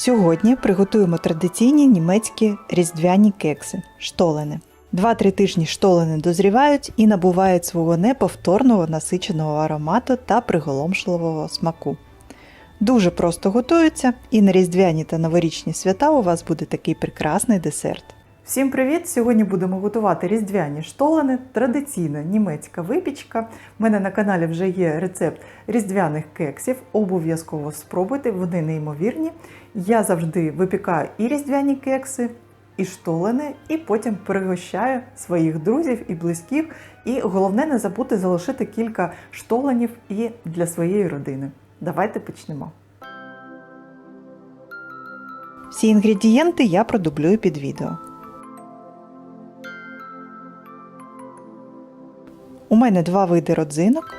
Сьогодні приготуємо традиційні німецькі різдвяні кекси штолени. Два-три тижні штолени дозрівають і набувають свого неповторного насиченого аромату та приголомшливого смаку. Дуже просто готуються, і на різдвяні та новорічні свята у вас буде такий прекрасний десерт. Всім привіт! Сьогодні будемо готувати різдвяні штолени, традиційна німецька випічка. У мене на каналі вже є рецепт різдвяних кексів. Обов'язково спробуйте, вони неймовірні. Я завжди випікаю і різдвяні кекси, і штолени, і потім пригощаю своїх друзів і близьких. І головне не забути залишити кілька штоленів і для своєї родини. Давайте почнемо. Всі інгредієнти я продублюю під відео. У мене два види родзинок,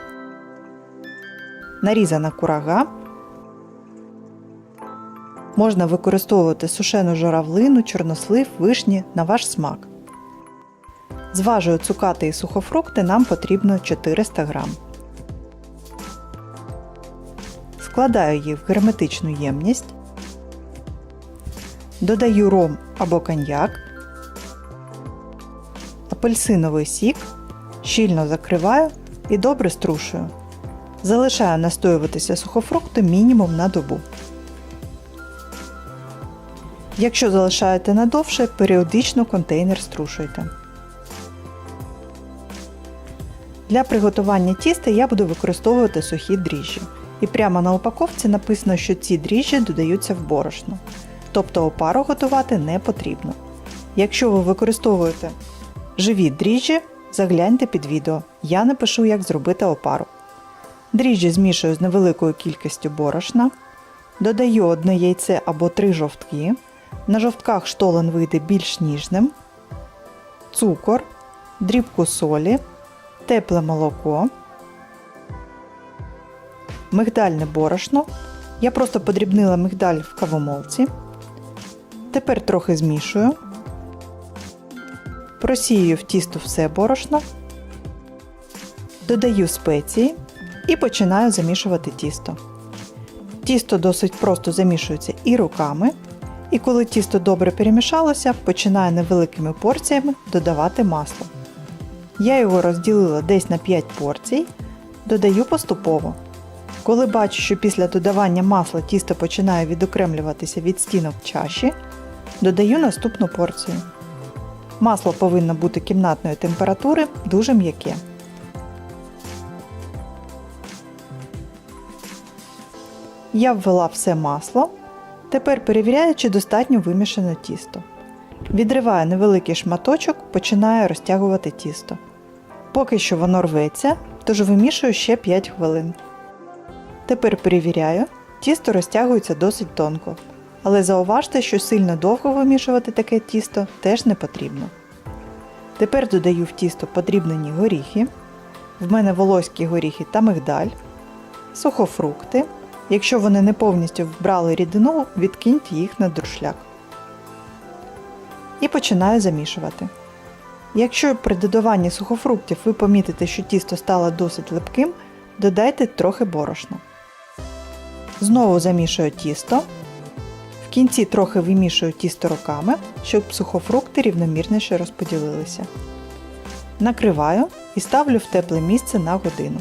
нарізана курага. Можна використовувати сушену журавлину, чорнослив, вишні на ваш смак. Зважую цукати і сухофрукти нам потрібно 400 г. Складаю їх в герметичну ємність. Додаю ром або коньяк, апельсиновий сік, щільно закриваю і добре струшую. Залишаю настоюватися сухофрукти мінімум на добу. Якщо залишаєте надовше, періодично контейнер струшуйте. Для приготування тіста я буду використовувати сухі дріжджі. І прямо на упаковці написано, що ці дріжджі додаються в борошно. Тобто опару готувати не потрібно. Якщо ви використовуєте живі дріжджі, загляньте під відео. Я напишу, як зробити опару. Дріжджі змішую з невеликою кількістю борошна. Додаю одне яйце або три жовтки. На жовтках штолен вийде більш ніжним, цукор, дрібку солі, тепле молоко, мигдальне борошно. Я просто подрібнила мигдаль в кавомолці. Тепер трохи змішую. Просію в тісто все борошно, додаю спеції і починаю замішувати тісто. Тісто досить просто замішується і руками. І коли тісто добре перемішалося, починаю невеликими порціями додавати масло. Я його розділила десь на 5 порцій, додаю поступово. Коли бачу, що після додавання масла тісто починає відокремлюватися від стінок чаші, додаю наступну порцію. Масло повинно бути кімнатної температури, дуже м'яке. Я ввела все масло. Тепер перевіряю, чи достатньо вимішане тісто. Відриваю невеликий шматочок, починаю розтягувати тісто. Поки що воно рветься, тож вимішую ще 5 хвилин. Тепер перевіряю, тісто розтягується досить тонко. Але зауважте, що сильно довго вимішувати таке тісто теж не потрібно. Тепер додаю в тісто подрібнені горіхи. В мене волоські горіхи та мигдаль, сухофрукти. Якщо вони не повністю вбрали рідину, відкиньте їх на друшляк. І починаю замішувати. Якщо при додаванні сухофруктів ви помітите, що тісто стало досить липким, додайте трохи борошна. Знову замішую тісто. Кінці трохи вимішую тісто руками, щоб сухофрукти рівномірніше розподілилися. Накриваю і ставлю в тепле місце на годину.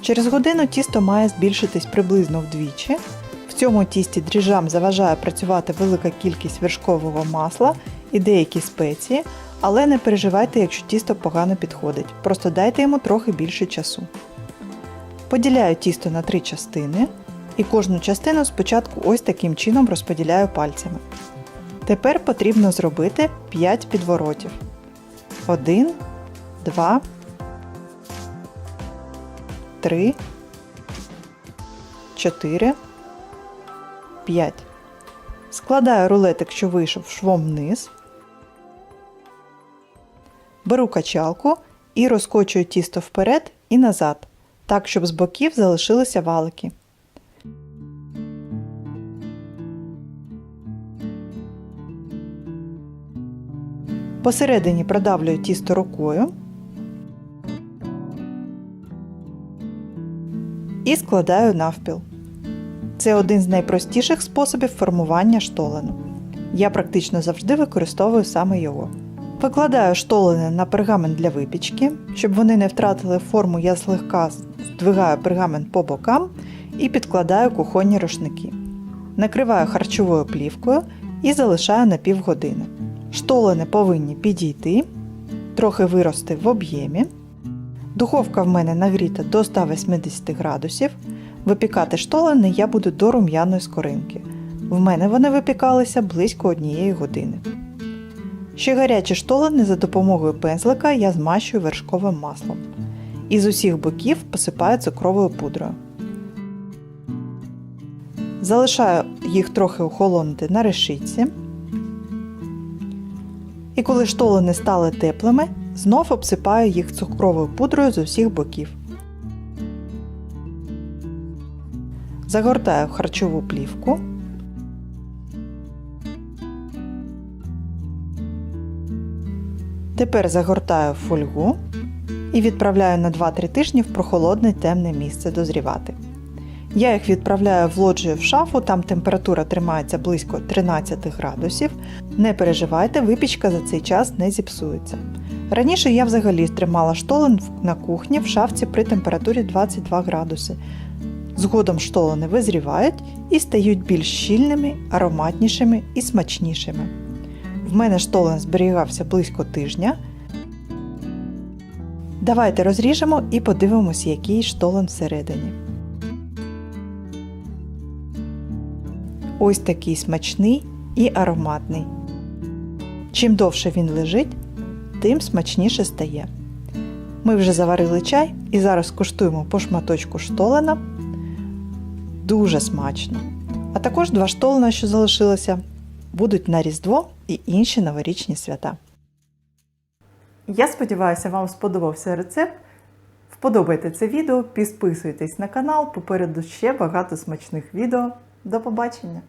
Через годину тісто має збільшитись приблизно вдвічі. В цьому тісті дріжджам заважає працювати велика кількість вершкового масла і деякі спеції, але не переживайте, якщо тісто погано підходить. Просто дайте йому трохи більше часу. Поділяю тісто на три частини і кожну частину спочатку ось таким чином розподіляю пальцями. Тепер потрібно зробити 5 підворотів. 1, 2, 3, 4, 5. Складаю рулетик, що вийшов швом вниз. Беру качалку і розкочую тісто вперед і назад, так, щоб з боків залишилися валики. Посередині продавлюю тісто рукою і складаю навпіл. Це один з найпростіших способів формування штолену. Я практично завжди використовую саме його. Викладаю штолени на пергамент для випічки. Щоб вони не втратили форму, я злегка здвигаю пергамент по бокам і підкладаю кухонні рушники. Накриваю харчовою плівкою і залишаю на півгодини. Штолени повинні підійти, трохи вирости в об'ємі. Духовка в мене нагріта до 180 градусів. Випікати штолени я буду до рум'яної скоринки. В мене вони випікалися близько однієї години. Ще гарячі штолени за допомогою пензлика я змащую вершковим маслом. Із усіх боків посипаю цукровою пудрою. Залишаю їх трохи охолонути на решітці. І коли штолени стали теплими, знов обсипаю їх цукровою пудрою з усіх боків. Загортаю в харчову плівку. Тепер загортаю фольгу і відправляю на 2-3 тижні в прохолодне темне місце дозрівати. Я їх відправляю в лоджію в шафу, там температура тримається близько 13 градусів. Не переживайте, випічка за цей час не зіпсується. Раніше я взагалі тримала штолен на кухні в шафці при температурі 22 градуси. Згодом штолени визрівають і стають більш щільними, ароматнішими і смачнішими. В мене штолен зберігався близько тижня. Давайте розріжемо і подивимось, який штолен всередині. Ось такий смачний і ароматний. Чим довше він лежить, тим смачніше стає. Ми вже заварили чай і зараз куштуємо по шматочку штолена. Дуже смачно. А також два штолена, що залишилося, будуть на Різдво і інші новорічні свята. Я сподіваюся, вам сподобався рецепт. Вподобайте це відео, підписуйтесь на канал, попереду ще багато смачних відео. До побачення!